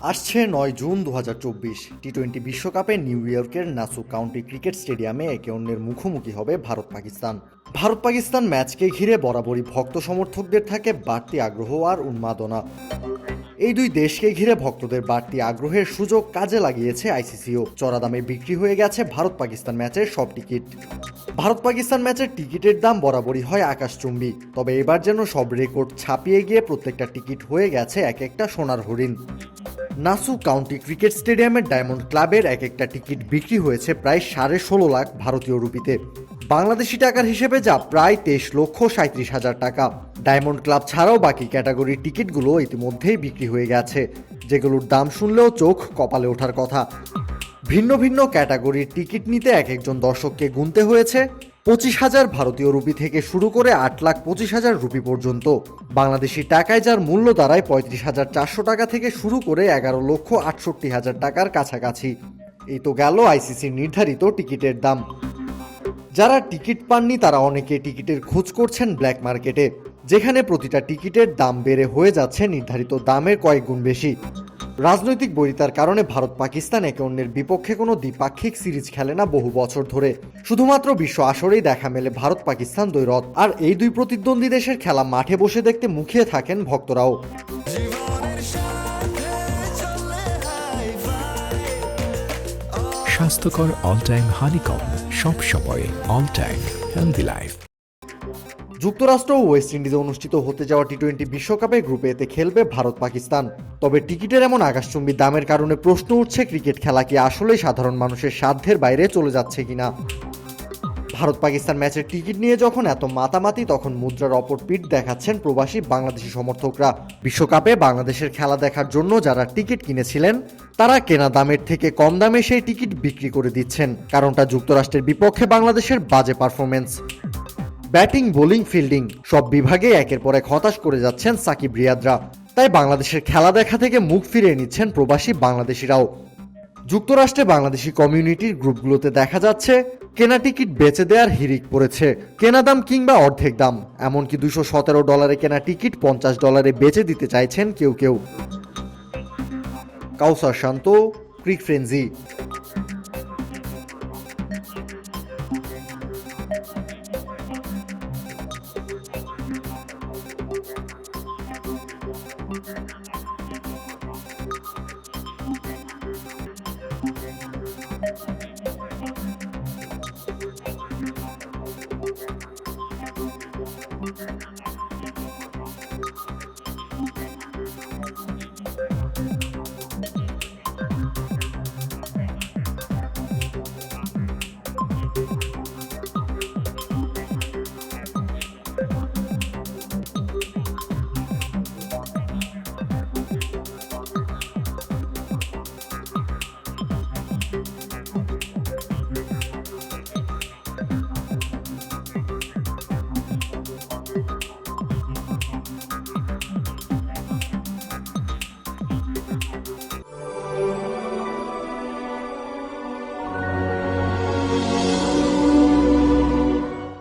আসছে নয় জুন দু হাজার চব্বিশ টি টোয়েন্টি বিশ্বকাপে নিউ ইয়র্কের নাসু কাউন্টি ক্রিকেট স্টেডিয়ামে একে অন্যের মুখোমুখি হবে ভারত পাকিস্তান ভারত পাকিস্তান ম্যাচকে ঘিরে বরাবরই ভক্ত সমর্থকদের থাকে বাড়তি আগ্রহ আর উন্মাদনা। এই দুই দেশকে ঘিরে ভক্তদের বাড়তি আগ্রহের সুযোগ কাজে লাগিয়েছে আইসিসিও। চড়া দামে বিক্রি হয়ে গেছে ভারত পাকিস্তান ম্যাচের সব টিকিট। ভারত পাকিস্তান ম্যাচের টিকিটের দাম বরাবরই হয় আকাশচুম্বী। তবে এবার যেন সব রেকর্ড ছাপিয়ে গিয়ে প্রত্যেকটা টিকিট হয়ে গেছে এক একটা সোনার হরিণ। নাসু কাউন্টি ক্রিকেট স্টেডিয়ামের ডায়মন্ড ক্লাবের এক একটা টিকিট বিক্রি হয়েছে প্রায় সাড়ে ষোলো লাখ ভারতীয় রুপিতে। বাংলাদেশি টাকার হিসেবে যা প্রায় তেইশ লক্ষ সাঁত্রিশ হাজার টাকা। ডায়মন্ড ক্লাব ছাড়াও বাকি ক্যাটাগরির টিকিটগুলো ইতিমধ্যেই বিক্রি হয়ে গেছে, যেগুলোর দাম শুনলেও চোখ কপালে ওঠার কথা। ভিন্ন ভিন্ন ক্যাটাগরির টিকিট নিতে এক একজন দর্শককে গুনতে হয়েছে পঁচিশ হাজার ভারতীয় রুপি থেকে শুরু করে আট লাখ পঁচিশ হাজার রুপি পর্যন্ত। বাংলাদেশি টাকায় যার মূল্য দাঁড়ায় পঁয়ত্রিশ হাজার চারশো টাকা থেকে শুরু করে এগারো লক্ষ আটষট্টি হাজার টাকার কাছাকাছি। এই তো গেল আইসিসির নির্ধারিত টিকিটের দাম। যারা টিকিট পাননি, তারা অনেকে টিকিটের খোঁজ করছেন ব্ল্যাক মার্কেটে যেখানে প্রতিটা টিকিটের দাম বেড়ে হয়ে যাচ্ছে, নির্ধারিত দামের কয়েক গুণ বেশি। রাজনৈতিক বৈরিতার কারণে ভারত পাকিস্তান একে অন্যের বিপক্ষে কোনো দ্বিপাক্ষিক সিরিজ খেলে না বহু বছর ধরে। শুধুমাত্র বিশ্ব আসরেই দেখা মেলে ভারত পাকিস্তান দ্বৈরথ, আর এই দুই প্রতিদ্বন্দ্বী দেশের খেলা মাঠে বসে দেখতে মুখিয়ে থাকেন ভক্তরাও। স্বাস্থ্যকর অল টাইম হানিকম সব সময় অল টাইম হেলদি লাইফ যুক্তরাষ্ট্র ও ওয়েস্ট ইন্ডিজে অনুষ্ঠিত হতে যাওয়া টি টোয়েন্টি বিশ্বকাপে গ্রুপে এতে খেলবে ভারত পাকিস্তান। তবে টিকিটের এমন আকাশচুম্বী দামের কারণে প্রশ্ন উঠছে ক্রিকেট খেলা কি আসলেই সাধারণ মানুষের সাধ্যের বাইরে চলে যাচ্ছে কিনা। ভারত পাকিস্তান ম্যাচের টিকিট নিয়ে যখন এত মাতামাতি, তখন মুদ্রার অপর পিঠ দেখাচ্ছেন প্রবাসী বাংলাদেশি সমর্থকরা। বিশ্বকাপে বাংলাদেশের খেলা দেখার জন্য যারা টিকিট কিনেছিলেন তারা কেনা দামের থেকে কম দামে সেই টিকিট বিক্রি করে দিচ্ছেন। কারণটা যুক্তরাষ্ট্রের বিপক্ষে বাংলাদেশের বাজে পারফরমেন্স ব্যাটিং, বোলিং, ফিল্ডিং সব বিভাগে একের পর এক হতাশ করে যাচ্ছেন সাকিব রিয়াদরা। তাই বাংলাদেশের খেলা দেখা থেকে মুখ ফিরিয়ে নিচ্ছেন প্রবাসী বাংলাদেশিরাও। যুক্তরাষ্ট্রে বাংলাদেশি কমিউনিটির গ্রুপগুলোতে দেখা যাচ্ছে, কেনা টিকিট বেচে দেওয়ার হিরিক পড়েছে। কেনা দাম কিংবা অর্ধেক দাম, এমনকি দুশো সতেরো ডলারে কেনা টিকিট পঞ্চাশ ডলারে বেচে দিতে চাইছেন কেউ কেউ। কাউসার শান্ত ক্রিক ফ্রেন্সি